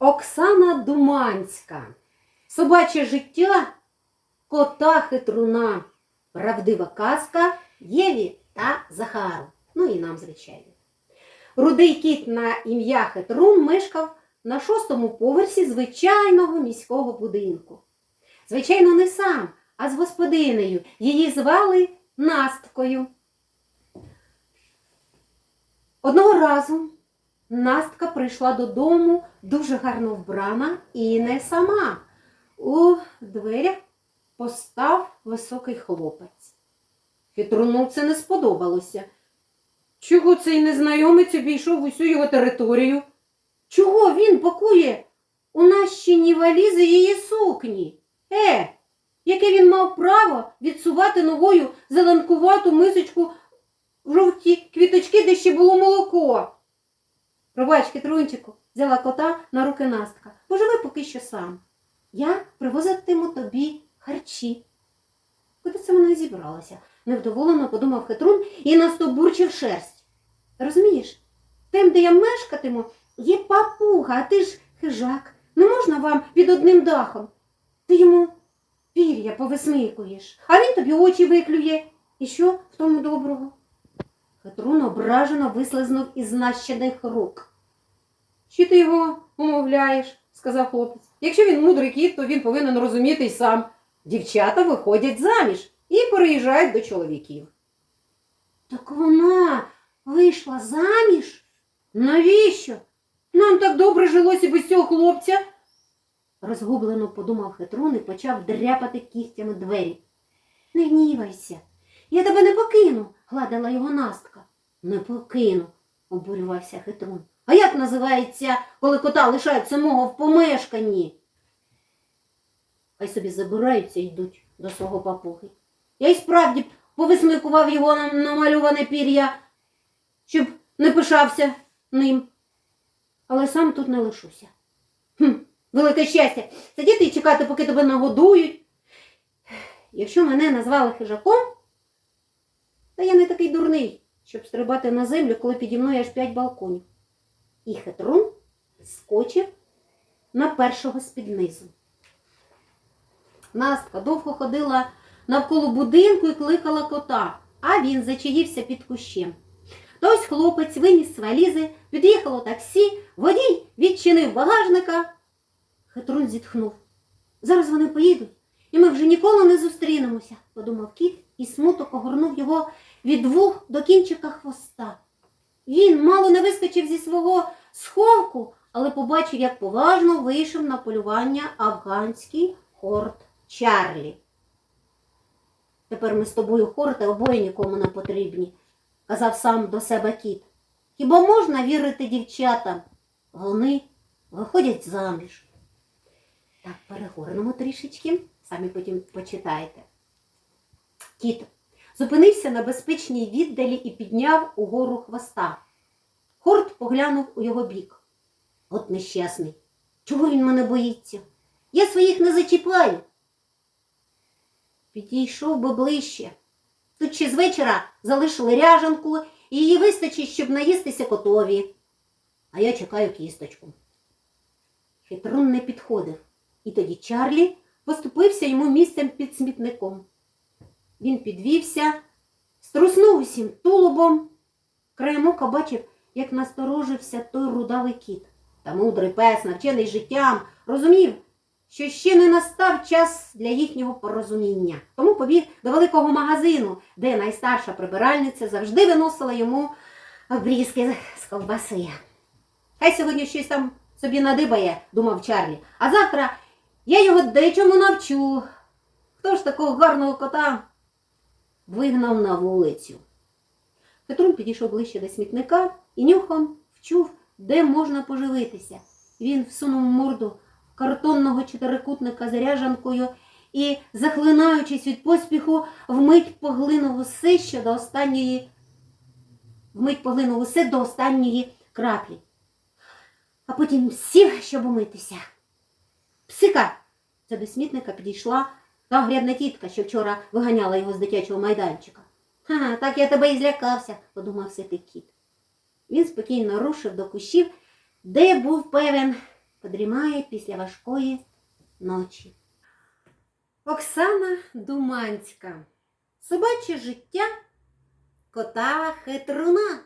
Оксана Думанська. Собаче життя кота хитруна. Правдива казка Єві та Захару. Ну і нам, звичайно. Рудий кіт на ім'я Хитрун мешкав на шостому поверсі звичайного міського будинку. Звичайно, не сам, а з господинею. Її звали Насткою. Одного разу Настка прийшла додому дуже гарно вбрана і не сама. У дверях постав високий хлопець. Хитруну це не сподобалося. Чого цей незнайомець обійшов усю його територію? Чого він пакує у нащині валізи її сукні? Е, яке він мав право відсувати новою зеленкувату мисочку жовті квіточки, де ще було молоко? Пробач, Китрунчику, взяла кота на руки Настка. Поживи поки що сам. Я привозитиму тобі харчі. Куди це вона зібралася? Невдоволено подумав хитрун і настобурчив шерсть. Розумієш, там, де я мешкатиму, є папуга, а ти ж хижак. Не можна вам під одним дахом. Ти йому пір'я повисмикуєш, а він тобі очі виклює. І що в тому доброго? Хитрун ображено вислизнув із нащених рук. Чи ти його умовляєш? сказав хлопець. Якщо він мудрий кіт, то він повинен розуміти й сам. Дівчата виходять заміж і переїжджають до чоловіків. Так вона вийшла заміж? Навіщо? Нам так добре жилося без цього хлопця. Розгублено подумав хитрун і почав дряпати кігтями двері. Не гнівайся, я тебе не покину, гладила його настка. Не покину, обурювався хитрун. А як називається, коли кота лишають самого в помешканні? Хай собі забираються і йдуть до свого папуги. Я й справді повисмикував його на намалюване пір'я, щоб не пишався ним. Але сам тут не лишуся. Хм, велике щастя, сидіти і чекати, поки тебе нагодують. Якщо мене назвали хижаком, то я не такий дурний, щоб стрибати на землю, коли піді мною аж п'ять балконів. І хитрун скочив на першого з-під низу. Настка довго ходила навколо будинку і кликала кота, а він зачаївся під кущем. Ось хлопець виніс з валізи, під'їхало таксі, водій відчинив багажника. Хитрун зітхнув. Зараз вони поїдуть, і ми вже ніколи не зустрінемося, подумав кіт і смуток огорнув його від вух до кінчика хвоста. Він мало не вискочив зі свого сховку, але побачив, як поважно вийшов на полювання афганський хорт Чарлі. Тепер ми з тобою хорти обоє нікому не потрібні, казав сам до себе кіт. Хіба можна вірити дівчатам? Вони виходять заміж. Так, перегорнемо трішечки, самі потім почитайте. Кіт зупинився на безпечній віддалі і підняв угору хвоста. Хорт поглянув у його бік. От нещасний. Чого він мене боїться? Я своїх не зачіпаю. Підійшов би ближче. Тут ще з вечора залишили ряжанку, і її вистачить, щоб наїстися котові. А я чекаю кісточку. Хитрун не підходив, і тоді Чарлі поступився йому місцем під смітником. Він підвівся, струснув усім тулубом. Краєм ока бачив, як насторожився той рудавий кіт. Та мудрий пес, навчений життям, розумів, що ще не настав час для їхнього порозуміння. Тому побіг до великого магазину, де найстарша прибиральниця завжди виносила йому обрізки з ковбаси. Хай сьогодні щось там собі надибає, думав Чарлі, а завтра я його дечому навчу. Хто ж такого гарного кота вигнав на вулицю? Петрун підійшов ближче до смітника і нюхом вчув, де можна поживитися. Він всунув морду картонного чотирикутника з ряжанкою і, захлинаючись від поспіху, вмить поглинув усе що до останньої, вмить поглинув усе до останньої краплі. А потім сів, щоб умитися. Псика! Це до смітника підійшла та грядна тітка, що вчора виганяла його з дитячого майданчика. Ха, так я тебе і злякався, подумав ситий кіт. Він спокійно рушив до кущів, де був певен, подрімає після важкої ночі. Оксана Думанська. Собаче життя кота хитруна.